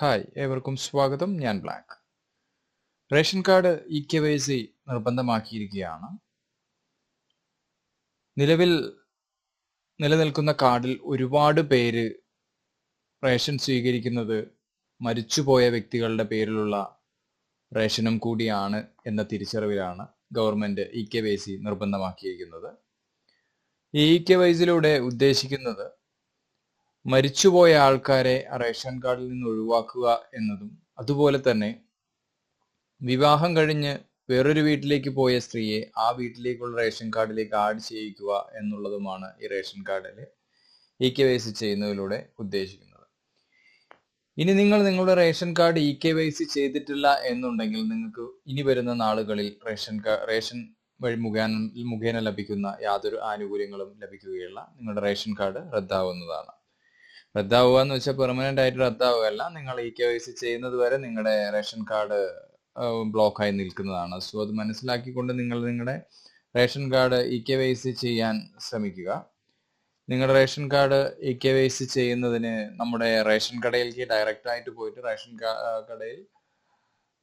Hi ഏവർക്കും സ്വാഗതം. ഞാൻ black. Ration card E K Y C നിർബന്ധമാക്കിയിരിക്കുകയാണ്. നിലവിൽ നിലനിൽക്കുന്ന കാർഡിൽ ഒരുപാട് പേര് റേഷൻ സ്വീകരിക്കുന്നത് മരിച്ചുപോയ വ്യക്തികളുടെ പേരിലുള്ള റേഷനും കൂടിയാണ് എന്ന തിരിച്ചറിവിലാണ് government E K Y C നിർബന്ധമാക്കിയിരിക്കുന്നത്. ഈ ഇ കെ വൈസിലൂടെ ഉദ്ദേശിക്കുന്നത് മരിച്ചുപോയ ആൾക്കാരെ റേഷൻ കാർഡിൽ നിന്ന് ഒഴിവാക്കുക എന്നതും അതുപോലെ തന്നെ വിവാഹം കഴിഞ്ഞ് വേറൊരു വീട്ടിലേക്ക് പോയ സ്ത്രീയെ ആ വീട്ടിലേക്കുള്ള റേഷൻ കാർഡിലേക്ക് ആഡ് ചെയ്യിക്കുക എന്നുള്ളതുമാണ് ഈ റേഷൻ കാർഡിൽ ഇ കെ വൈ സി ചെയ്യുന്നതിലൂടെ ഉദ്ദേശിക്കുന്നത്. ഇനി നിങ്ങൾ നിങ്ങളുടെ ration card E K Y C ചെയ്തിട്ടില്ല എന്നുണ്ടെങ്കിൽ നിങ്ങൾക്ക് ഇനി വരുന്ന നാളുകളിൽ റേഷൻ റേഷൻ വഴി മുഖേന മുഖേന ലഭിക്കുന്ന യാതൊരു ആനുകൂല്യങ്ങളും ലഭിക്കുകയില്ല. നിങ്ങളുടെ റേഷൻ കാർഡ് റദ്ദാവുന്നതാണ്. റദ്ദാവുക എന്ന് വെച്ചാൽ പെർമനന്റ് ആയിട്ട് റദ്ദാവുകയല്ല നിങ്ങൾ ഇ കെ വൈ സി ചെയ്യുന്നത് വരെ നിങ്ങളുടെ റേഷൻ കാർഡ് ബ്ലോക്കായി നിൽക്കുന്നതാണ്. സോ അത് മനസ്സിലാക്കിക്കൊണ്ട് നിങ്ങൾ നിങ്ങളുടെ ration card E K Y C ചെയ്യാൻ ശ്രമിക്കുക. നിങ്ങളുടെ ration card E K Y C ചെയ്യുന്നതിന് നമ്മുടെ റേഷൻ കടയിലേക്ക് ഡയറക്റ്റ് ആയിട്ട് പോയിട്ട് റേഷൻ കടയിൽ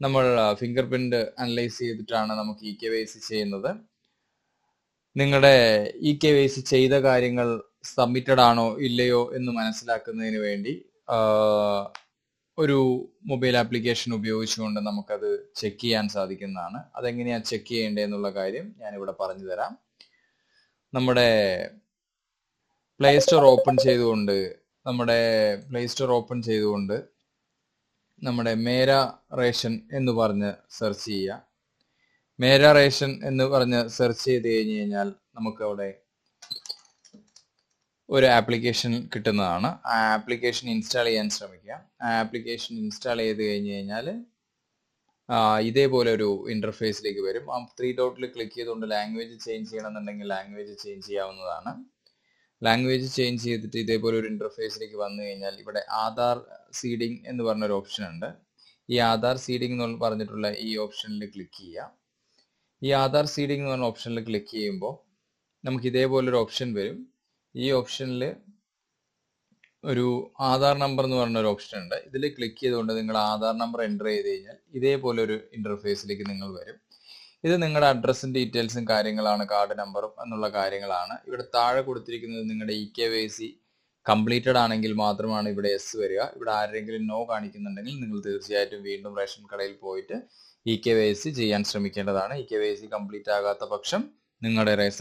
നമ്മൾ ഫിംഗർ പ്രിന്റ് അനലൈസ് ചെയ്തിട്ടാണ് നമുക്ക് ഇ കെ വൈ സി ചെയ്യുന്നത്. നിങ്ങളുടെ ഇ കെ വൈ സി ചെയ്ത കാര്യങ്ങൾ സബ്മിറ്റഡ് ആണോ ഇല്ലയോ എന്ന് മനസ്സിലാക്കുന്നതിന് വേണ്ടി ഒരു മൊബൈൽ ആപ്ലിക്കേഷൻ ഉപയോഗിച്ചുകൊണ്ട് നമുക്കത് ചെക്ക് ചെയ്യാൻ സാധിക്കുന്നതാണ്. അതെങ്ങനെയാണ് ചെക്ക് ചെയ്യേണ്ടത് എന്നുള്ള കാര്യം ഞാനിവിടെ പറഞ്ഞു തരാം നമ്മുടെ പ്ലേ സ്റ്റോർ ഓപ്പൺ ചെയ്തുകൊണ്ട് നമ്മുടെ പ്ലേ സ്റ്റോർ ഓപ്പൺ ചെയ്തുകൊണ്ട് നമ്മുടെ മേര റേഷൻ എന്ന് പറഞ്ഞ് സെർച്ച് ചെയ്യുക. മേര റേഷൻ എന്ന് പറഞ്ഞ് സെർച്ച് ചെയ്ത് കഴിഞ്ഞ് കഴിഞ്ഞാൽ നമുക്ക് അവിടെ ഒരു ആപ്ലിക്കേഷൻ കിട്ടുന്നതാണ്. ആ ആപ്ലിക്കേഷൻ ഇൻസ്റ്റാൾ ചെയ്യാൻ ശ്രമിക്കുക. ആ ആപ്ലിക്കേഷൻ ഇൻസ്റ്റാൾ ചെയ്ത് കഴിഞ്ഞ് കഴിഞ്ഞാൽ ഇതേപോലെ ഒരു ഇന്റർഫേസിലേക്ക് വരും. ആ ത്രീ ഡോട്ടിൽ ക്ലിക്ക് ചെയ്തുകൊണ്ട് ലാംഗ്വേജ് ചേഞ്ച് ചെയ്യണമെന്നുണ്ടെങ്കിൽ ലാംഗ്വേജ് ചേഞ്ച് ചെയ്യാവുന്നതാണ്. ലാംഗ്വേജ് ചേഞ്ച് ചെയ്തിട്ട് ഇതേപോലെ ഒരു ഇന്റർഫേസിലേക്ക് വന്നു കഴിഞ്ഞാൽ ഇവിടെ ആധാർ സീഡിംഗ് എന്ന് പറഞ്ഞൊരു ഓപ്ഷൻ ഉണ്ട്. ഈ ആധാർ സീഡിംഗ് എന്ന് പറഞ്ഞിട്ടുള്ള ഈ ഓപ്ഷനിൽ ക്ലിക്ക് ചെയ്യുക. ഈ ആധാർ സീഡിംഗ് എന്ന് പറഞ്ഞ ഓപ്ഷനിൽ ക്ലിക്ക് ചെയ്യുമ്പോൾ നമുക്ക് ഇതേപോലെ ഒരു ഓപ്ഷൻ വരും. ഈ ഓപ്ഷനിൽ ഒരു ആധാർ നമ്പർ എന്ന് പറഞ്ഞ ഒരു ഓപ്ഷൻ ഉണ്ട്. ഇതിൽ ക്ലിക്ക് ചെയ്തുകൊണ്ട് നിങ്ങൾ ആധാർ നമ്പർ എന്റർ ചെയ്ത് കഴിഞ്ഞാൽ ഇതേപോലെ ഒരു ഇന്റർഫേസിലേക്ക് നിങ്ങൾ വരും. ഇത് നിങ്ങളുടെ അഡ്രസ്സും ഡീറ്റെയിൽസും കാര്യങ്ങളാണ് കാർഡ് നമ്പറും എന്നുള്ള കാര്യങ്ങളാണ്. ഇവിടെ താഴെ കൊടുത്തിരിക്കുന്നത് നിങ്ങളുടെ E K Y C completed ആണെങ്കിൽ മാത്രമാണ് ഇവിടെ എസ് വരിക. ഇവിടെ ആരെങ്കിലും നോ കാണിക്കുന്നുണ്ടെങ്കിൽ നിങ്ങൾ തീർച്ചയായിട്ടും വീണ്ടും റേഷൻ കടയിൽ പോയിട്ട് ഇ കെ വൈ സി ചെയ്യാൻ ശ്രമിക്കേണ്ടതാണ്. E K Y C complete ആകാത്ത പക്ഷം നിങ്ങളുടെ